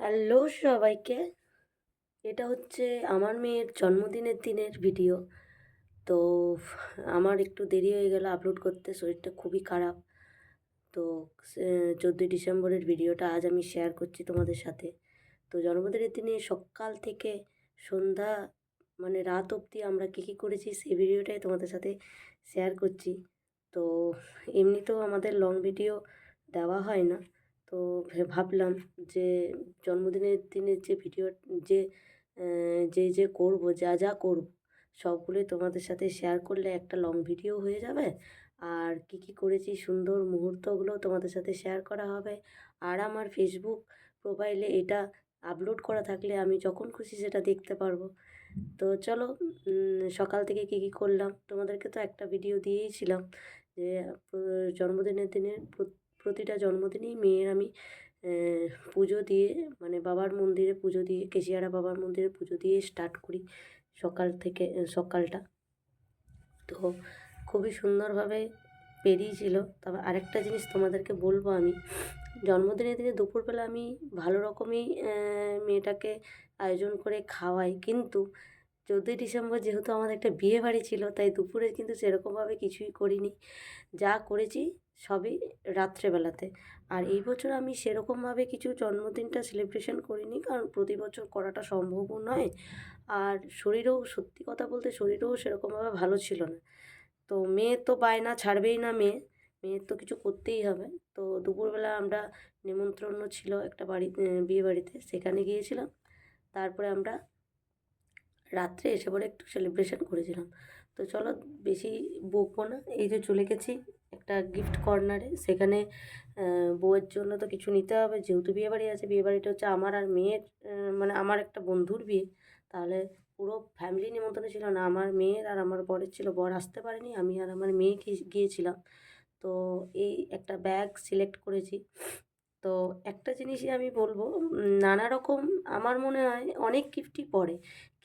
Hello সবাইকে। এটা হচ্ছে আমার মেয়ের জন্মদিনের দিনের ভিডিও। তো আমার একটু দেরি হয়ে গেল আপলোড করতে, শরীরটা খুবই খারাপ। তো চোদ্দোই ডিসেম্বরের ভিডিওটা আজ আমি শেয়ার করছি তোমাদের সাথে। তো জন্মদিনের দিনে সকাল থেকে সন্ধ্যা মানে রাত অবধি আমরা কী কী করেছি সেই ভিডিওটাই তোমাদের সাথে শেয়ার করছি। তো এমনিতেও আমাদের লং ভিডিও দেওয়া হয় না। তো ভাবলাম যে জন্মদিনের দিনের যে ভিডিও, যে যে যে করব, যা যা করব, সবগুলোই তোমাদের সাথে শেয়ার করলে একটা লং ভিডিও হয়ে যাবে। আর কী কী করেছি, সুন্দর মুহূর্তগুলো তোমাদের সাথে শেয়ার করা হবে। আর আমার ফেসবুক প্রোফাইলে এটা আপলোড করা থাকলে আমি যখন খুশি সেটা দেখতে পারব। তো চলো সকাল থেকে কী কী করলাম? তোমাদেরকে তো একটা ভিডিও দিয়েইছিলাম যে জন্মদিনের দিনে প্রতিটা জন্মদিনেই মেয়ের আমি পুজো দিয়ে মানে বাবার মন্দিরে পুজো দিয়ে, কেশিয়ারা বাবার মন্দিরে পুজো দিয়ে স্টার্ট করি সকাল থেকে সকালটা। তো খুবই সুন্দরভাবে পেরিয়েছিল। তবে আরেকটা জিনিস তোমাদেরকে বলব আমি, জন্মদিনের দিনে দুপুরবেলা আমি ভালো রকমই মেয়েটাকে আয়োজন করে খাওয়াই। কিন্তু চোদ্দোই ডিসেম্বর যেহেতু আমাদের একটা বিয়ে বাড়ি ছিল, তাই দুপুরে কিন্তু সেরকমভাবে কিছুই করিনি। যা করেছি সবই রাত্রেবেলাতে। আর এই বছর আমি সেরকমভাবে কিছু জন্মদিনটা সেলিব্রেশন করিনি, কারণ প্রতি বছর করাটা সম্ভবও নয়। আর শরীরও, সত্যি কথা বলতে শরীরও সেরকমভাবে ভালো ছিল না। তো মেয়ে তো বায়না ছাড়বেই না মেয়ে। মেয়ের তো কিছু করতেই হবে। তো দুপুরবেলা আমরা নিমন্ত্রণ ছিল একটা বাড়ি বিয়ে বাড়িতে, সেখানে গিয়েছিলাম। তারপরে আমরা রাত্রে এসে পরে একটু সেলিব্রেশন করেছিলাম। তো চলো বেশি বকবো না। এই যে চলে গেছি একটা গিফট কর্নারে সেখানে বউয়ের জন্য তো কিছু নিতে হবে। যেহেতু বিয়েবাড়ি আছে, বিয়েবাড়িটা হচ্ছে আমার আর মেয়ের মানে আমার একটা বন্ধুর বিয়ে। তাহলে পুরো ফ্যামিলি নিমন্ত্রণ ছিল না। আমার মেয়ের আর আমার বরের ছিল। বর আসতে পারেনি। আমি আর আমার মেয়ে গিয়েছিলাম। তো এই একটা ব্যাগ সিলেক্ট করেছি। তো একটা জিনিসই আমি বলব নানা রকম আমার মনে হয় অনেক গিফটই পড়ে।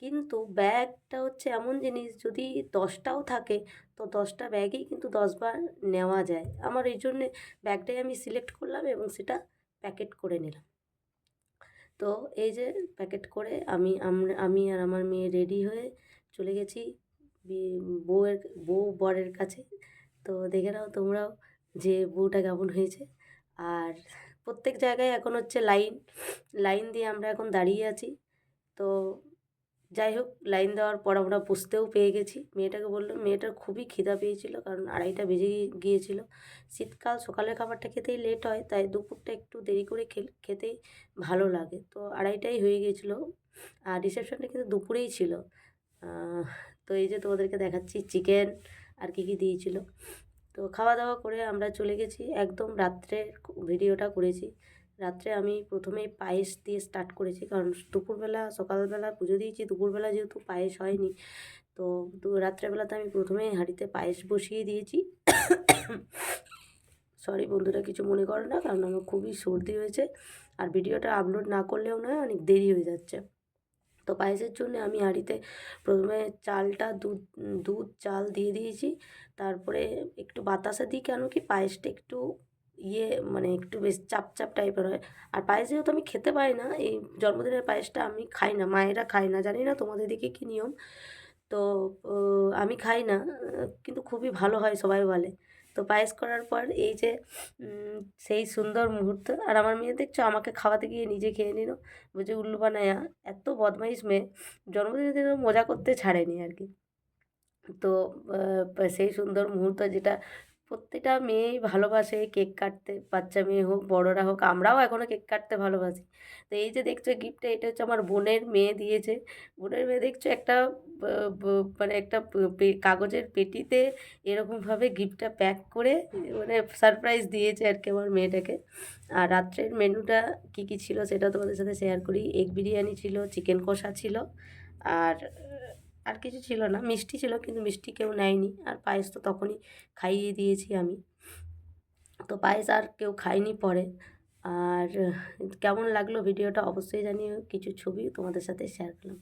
কিন্তু ব্যাগটা হচ্ছে এমন জিনিস, যদি দশটাও থাকে, তো দশটা ব্যাগেই কিন্তু দশবার নেওয়া যায়। আমার এই জন্যে ব্যাগটাই আমি সিলেক্ট করলাম এবং সেটা প্যাকেট করে নিলাম। তো এই যে প্যাকেট করে আমি আমি আর আমার মেয়ে রেডি হয়ে চলে গেছি বউয়ের, বউ বরের কাছে। তো দেখে নাও তোমরাও যে বউটা কেমন হয়েছে। আর প্রত্যেক জায়গায় এখন হচ্ছে লাইন লাইন দিয়ে আমরা এখন দাঁড়িয়ে আছি। তো যাই হোক, লাইন দেওয়ার পর আমরা পুষতেও পেয়ে গেছি। মেয়েটাকে বললাম মেয়েটার খুবই খিদা পেয়েছিল, কারণ আড়াইটা বেজে গিয়েছিল। শীতকাল, সকালের খাবারটা খেতেই লেট হয়, তাই দুপুরটা একটু দেরি করে খেতেই ভালো লাগে। তো আড়াইটাই হয়ে গিয়েছিল, আর রিসেপশনটা কিন্তু দুপুরেই ছিল। তো এই যে তোমাদেরকে দেখাচ্ছি চিকেন আর কী কী দিয়েছিল। তো খাওয়া দাওয়া করে আমরা চলে গেছি। একদম রাত্রে ভিডিওটা করেছি। রাত্রে আমি প্রথমেই পায়েস দিয়ে স্টার্ট করেছি। কারণ দুপুরবেলা, সকালবেলা পুজো দিয়েছি। দুপুরবেলা যেহেতু পায়েস হয়নি, তো রাত্রেবেলাতে আমি প্রথমেই হাঁড়িতে পায়েস বসিয়ে দিয়েছি। সরি বন্ধুরা, কিছু মনে করে না, কারণ আমার খুবই সর্দি হয়েছে। আর ভিডিওটা আপলোড না করলেও নয়, অনেক দেরি হয়ে যাচ্ছে। তো পায়েসের জন্য আমি হাঁড়িতে প্রথমে চালটা দুধ দুধ, চাল দিয়ে দিয়েছি। তারপরে একটু বাতাসা দিই কেন কি পায়েসটা একটু ইয়ে মানে একটু বেশ চাপ চাপ টাইপের হয়। আর পায়েস যেহেতু আমি খেতে পারি না, এই জন্মদিনের পায়েসটা আমি খাই না, মায়েরা খায় না, জানি না তোমাদের দিকে কী নিয়ম। তো আমি খাই না, কিন্তু খুবই ভালো হয় সবাই বলে। তো পায়েস করার পর এই যে সেই সুন্দর মুহূর্ত। আর আমার মেয়ে দেখছ, আমাকে খাওয়াতে গিয়ে নিজে খেয়ে নিল। বলছে, উল্লু বানায়া, এত বদমাইশ মেয়ে, জন্মদিনের দিন মজা করতে ছাড়েনি আর কি। তো সেই সুন্দর মুহূর্ত যেটা প্রত্যেকটা মেয়েই ভালোবাসে কেক কাটতে, বাচ্চা মেয়ে হোক, বড়রা হোক, আমরাও এখনও কেক কাটতে ভালোবাসি। তো এই যে দেখছ গিফটটা এটা হচ্ছে আমার বোনের মেয়ে দিয়েছে। বোনের মেয়ে দেখছ একটা মানে একটা কাগজের পেটিতে এরকমভাবে গিফটটা প্যাক করে মানে সারপ্রাইজ দিয়েছে আর কি আমার মেয়েটাকে। আর রাত্রের মেনুটা কী কী ছিল সেটা তোমাদের সাথে শেয়ার করি। এগ বিরিয়ানি ছিল চিকেন কষা ছিল, আর আর কিছু ছিল না। মিষ্টি ছিল কিন্তু মিষ্টি কেউ নেয়নি। আর পায়েস তো তখনই খাইয়ে দিয়েছি আমি। তো পায়েস আর কেউ খায়নি পরে। আর কেমন লাগল ভিডিওটা অবশ্যই জানিও। কিছু ছবি তোমাদের সাথে শেয়ার করলাম।